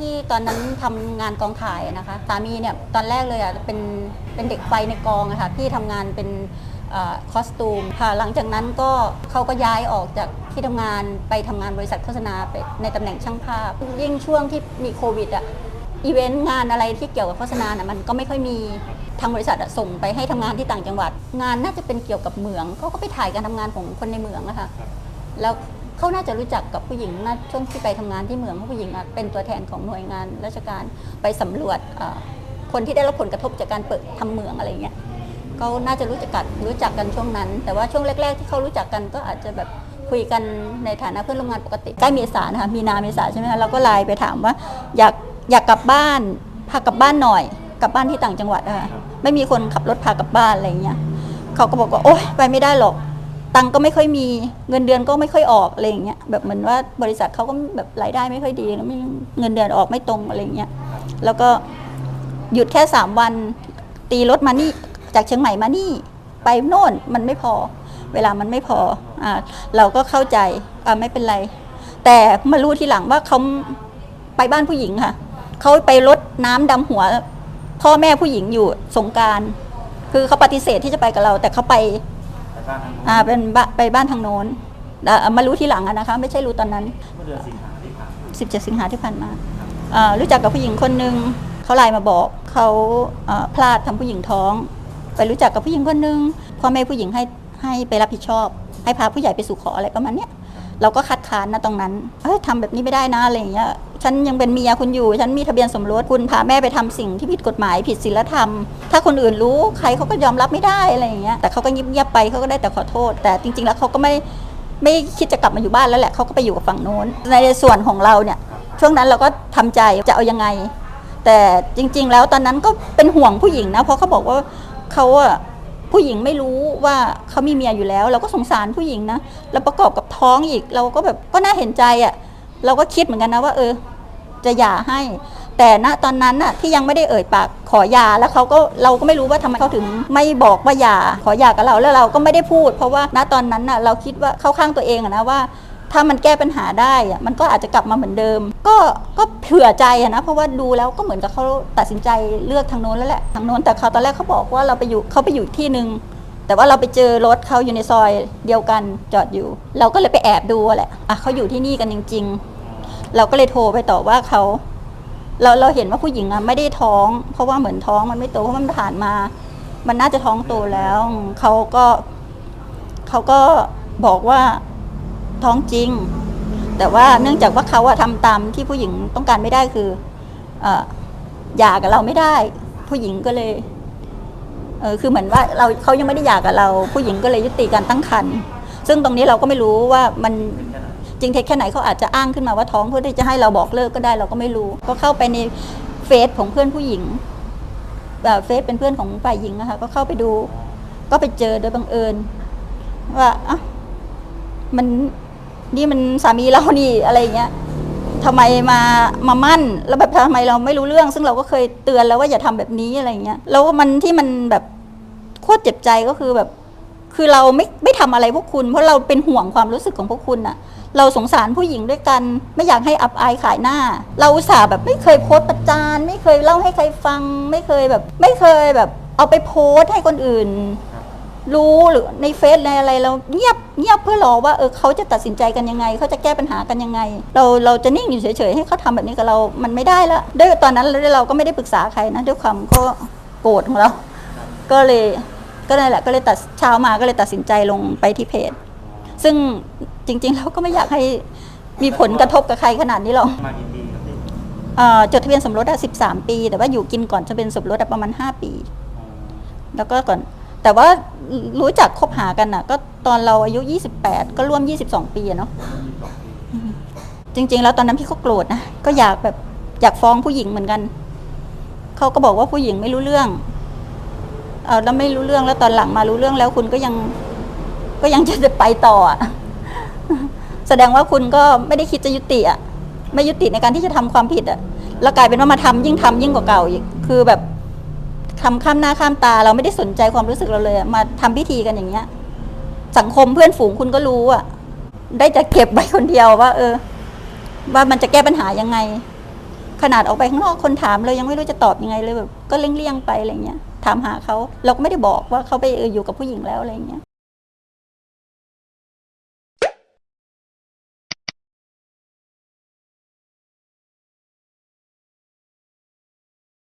ที่ตอนนั้นทำงานกองถ่ายอะนะคะสามีเนี่ยตอนแรกเลยอะเป็นเป็นเด็กไฟในกองอะค่ะพี่ทำงานเป็นคอสตูมค่ะหลังจากนั้นก็เขาก็ย้ายออกจากที่ทำงานไปทำงานบริษัทโฆษณาไปในตำแหน่งช่างภาพ ยิ่งช่วงที่มีโควิดอะอีเวนต์งานอะไรที่เกี่ยวกับโฆษณาน่ะมันก็ไม่ค่อยมีทางบริษัทอะส่งไปให้ทำงานที่ต่างจังหวัด งานน่าจะเป็นเกี่ยวกับเหมืองเขาก็ไปถ่ายการทำงานของคนในเหมืองอะคะ แล้ว เขาน่าจะรู้จักกับผู้หญิงนะช่วงที่ไปทำงานที่เมืองเพราะผู้หญิงเป็นตัวแทนของหน่วยงานราชการไปสำรวจคนที่ได้รับผลกระทบจากการเปิดทำเมืองอะไรเงี้ยเขาน่าจะรู้จักกันรู้จักกันช่วงนั้น แต่ว่าช่วงแรก ๆ ที่เขารู้จักกันก็อาจจะแบบคุยกันในฐานะเพื่อนร่วมงานปกติใกล้เมษานะคะมีนาเมษาใช่ไหมคะเราก็ไลน์ไปถามว่าอยากอยากกลับบ้านพากลับบ้านหน่อย กลับบ้านที่ต่างจังหวัดอะค่ะไม่มีคนขับรถพากลับบ้านอะไรเงี้ยเขาก็บอกว่าโอ๊ยไปไม่ได้หรอก ตังก็ไม่ค่อยมีเงินเดือนก็ไม่ค่อยออกอะไรอย่างเงี้ยแบบเหมือนว่าบริษัทเขาก็แบบรายได้ไม่ค่อยดีแล้วไม่เงินเดือนออกไม่ตรงอะไรอย่างเงี้ยแล้วก็หยุดแค่สามวัน ตีรถมานี่จากเชียงใหม่มานี่ไปโน่นมันไม่พอ เวลามันไม่พออ่าเราก็เข้าใจอ่าไม่เป็นไร แต่มารู้ทีหลังว่าเขาไปบ้านผู้หญิงค่ะเขาไปรดน้ำดำหัว พ่อแม่ผู้หญิงอยู่สงการ คือเขาปฏิเสธที่จะไปกับเรา แต่เขาไป บ้านทั้งอ่าเป็นบ้านไปบ้านทางโน้นอ่ามารู้ทีหลังอะนะคะ ไม่ใช่รู้ตอนนั้น เมื่อเดือนสิงหาที่ผ่านมา17 สิงหาที่ผ่านมาอ่ารู้จักกับผู้หญิงคนหนึ่งเขาไลน์มาบอกเขาอ่าพลาดทำผู้หญิงท้อง ไปรู้จักกับผู้หญิงคนหนึ่งพ่อแม่ผู้หญิงให้ให้ไปรับผิดชอบ ให้พาผู้ใหญ่ไปสู่ขออะไรประมาณเนี้ย เราก็คัดค้านนะตรงนั้นเฮ้ยทำแบบนี้ไม่ได้นะอะไรอย่างเงี้ยฉันยังเป็นเมียคุณอยู่ ฉันมีทะเบียนสมรสคุณพาแม่ไปทำสิ่งที่ผิดกฎหมายผิดศีลธรรม ถ้าคนอื่นรู้ใครเขาก็ยอมรับไม่ได้อะไรอย่างเงี้ยแต่เขาก็เงียบๆไปเขาก็ได้แต่ขอโทษ แต่จริง ๆ แล้วเขาก็ไม่ไม่คิดจะกลับมาอยู่บ้านแล้วแหละเขาก็ไปอยู่กับฝั่งโน้น ในส่วนของเราเนี่ย ช่วงนั้นเราก็ทำใจจะเอายังไง แต่จริง ๆ แล้วตอนนั้นก็เป็นห่วงผู้หญิงนะเพราะเขาบอกว่าเขาอะ ผู้หญิงไม่รู้ว่าเขามีเมียอยู่แล้ว เราก็สงสารผู้หญิงนะแล้วประกอบกับท้องอีก เราก็แบบก็น่าเห็นใจอะเราก็คิดเหมือนกันนะว่า เออ จะหย่าให้ แต่ณตอนนั้นน่ะที่ยังไม่ได้เอ่ยปากขอหย่าแล้วเขาก็เราก็ไม่รู้ว่าทำไมเขาถึงไม่บอกว่าหย่าขอหย่ากับเราแล้วเราก็ไม่ได้พูด เพราะว่าณตอนนั้นน่ะเราคิดว่าเข้าข้างตัวเองอะนะว่า ถ้ามันแก้ปัญหาได้อะมันก็อาจจะกลับมาเหมือนเดิม ก็ก็เผื่อใจนะเพราะว่าดูแล้วก็เหมือนกับเขาตัดสินใจเลือกทางโน้นแล้วแหละทางโน้นแต่เขาตอนแรกเขาบอกว่าเราไปอยู่เขาไปอยู่ที่หนึ่งแต่ว่าเราไปเจอรถเขาอยู่ในซอยเดียวกันจอดอยู่ เราก็เลยไปแอบดูแหละอะเขาอยู่ที่นี่กันจริง ๆ เราก็เลยโทรไปต่อว่าเขาเราเราเห็นว่าผู้หญิงอะไม่ได้ท้อง เพราะว่าเหมือนท้องมันไม่โตเพราะมันผ่านมา มันน่าจะท้องโตแล้วเขาก็เขาก็บอกว่า ท้องจริง แต่ว่าเนื่องจากว่าเขาอะทำตามที่ผู้หญิงต้องการไม่ได้คือเอ่อหย่ากับเราไม่ได้ ผู้หญิงก็เลยเออคือเหมือนว่าเราเขายังไม่ได้หย่ากับเรา ผู้หญิงก็เลยยุติการตั้งครรภ์ซึ่งตรงนี้เราก็ไม่รู้ว่ามันจริงเท็จแค่ไหนเขาอาจจะอ้างขึ้นมาว่าท้องเพื่อที่จะให้เราบอกเลิกก็ได้เราก็ไม่รู้ ก็เข้าไปในเฟซของเพื่อนผู้หญิงเอ่อเฟซเป็นเพื่อนของฝ่ายหญิงนะคะก็เข้าไปดู ก็ไปเจอโดยบังเอิญ ว่าอะมัน นี่มันสามีเรานี่อะไรอย่างเงี้ยทำไมมามามั่นแล้วแบบทำไมเราไม่รู้เรื่อง ซึ่งเราก็เคยเตือนแล้วว่าอย่าทำแบบนี้อะไรเงี้ยแล้วมันที่มันแบบโคตรเจ็บใจก็คือแบบ คือเราไม่ไม่ทำอะไรพวกคุณ เพราะเราเป็นห่วงความรู้สึกของพวกคุณอะเราสงสารผู้หญิงด้วยกัน ไม่อยากให้อับอายขายหน้า เราอุตส่าห์แบบไม่เคยโพสต์ประจาน ไม่เคยเล่าให้ใครฟัง ไม่เคยแบบ ไม่เคยแบบ เอาไปโพสต์ให้คนอื่น รู้หรือในเฟซในอะไรเราเงียบเงียบเพื่อรอว่าเออเขาจะตัดสินใจกันยังไง เขาจะแก้ปัญหากันยังไง เราเราจะนิ่งอยู่เฉยๆให้เขาทำแบบนี้กับเรา มันไม่ได้แล้วด้วยตอนนั้นเราก็ไม่ได้ปรึกษาใครนะด้วยความก็โกรธของเรา ก็เลยก็นั่นแหละก็เลยตัดเช้ามาก็เลยตัดสินใจลงไปที่เพจ ซึ่งจริงๆเราก็ไม่อยากให้มีผลกระทบกับใครขนาดนี้หรอกอ่อจดทะเบียนสมรสได้13 ปี แต่ว่าอยู่กินก่อนจะเป็นสมรสประมาณ 5 ปี แล้วก็ก่อน แต่ว่ารู้จักคบหากันอะ ก็ตอนเราอายุ 28 ก็ร่วม 22 ปีอะเนาะจริง ๆ แล้วตอนนั้นพี่ก็โกรธนะก็อยากแบบอยากฟ้องผู้หญิงเหมือนกันเขาก็บอกว่าผู้หญิงไม่รู้เรื่องเออแล้วไม่รู้เรื่องแล้วตอนหลังมารู้เรื่องแล้วคุณก็ยัง ก็ยังจะไปต่ออะแสดงว่าคุณก็ไม่ได้คิดจะยุติอะไม่ยุติในการที่จะทำความผิดอะแล้วกลายเป็นว่ามาทำยิ่งทำยิ่งกว่าเก่าอีกคือแบบ ทำข้ามหน้าข้ามตา เราไม่ได้สนใจความรู้สึกเราเลยอะมาทำพิธีกันอย่างเงี้ย สังคมเพื่อนฝูงคุณก็รู้อะ ได้จะเก็บไว้คนเดียวว่า เออ ว่ามันจะแก้ปัญหายังไง ขนาดออกไปข้างนอกคนถามเลยยังไม่รู้จะตอบยังไงเลยแบบก็เลี่ยงๆไปอะไรเงี้ยถามหาเขาเราก็ไม่ได้บอกว่าเขาไปเอออยู่กับผู้หญิงแล้วอะไรเงี้ย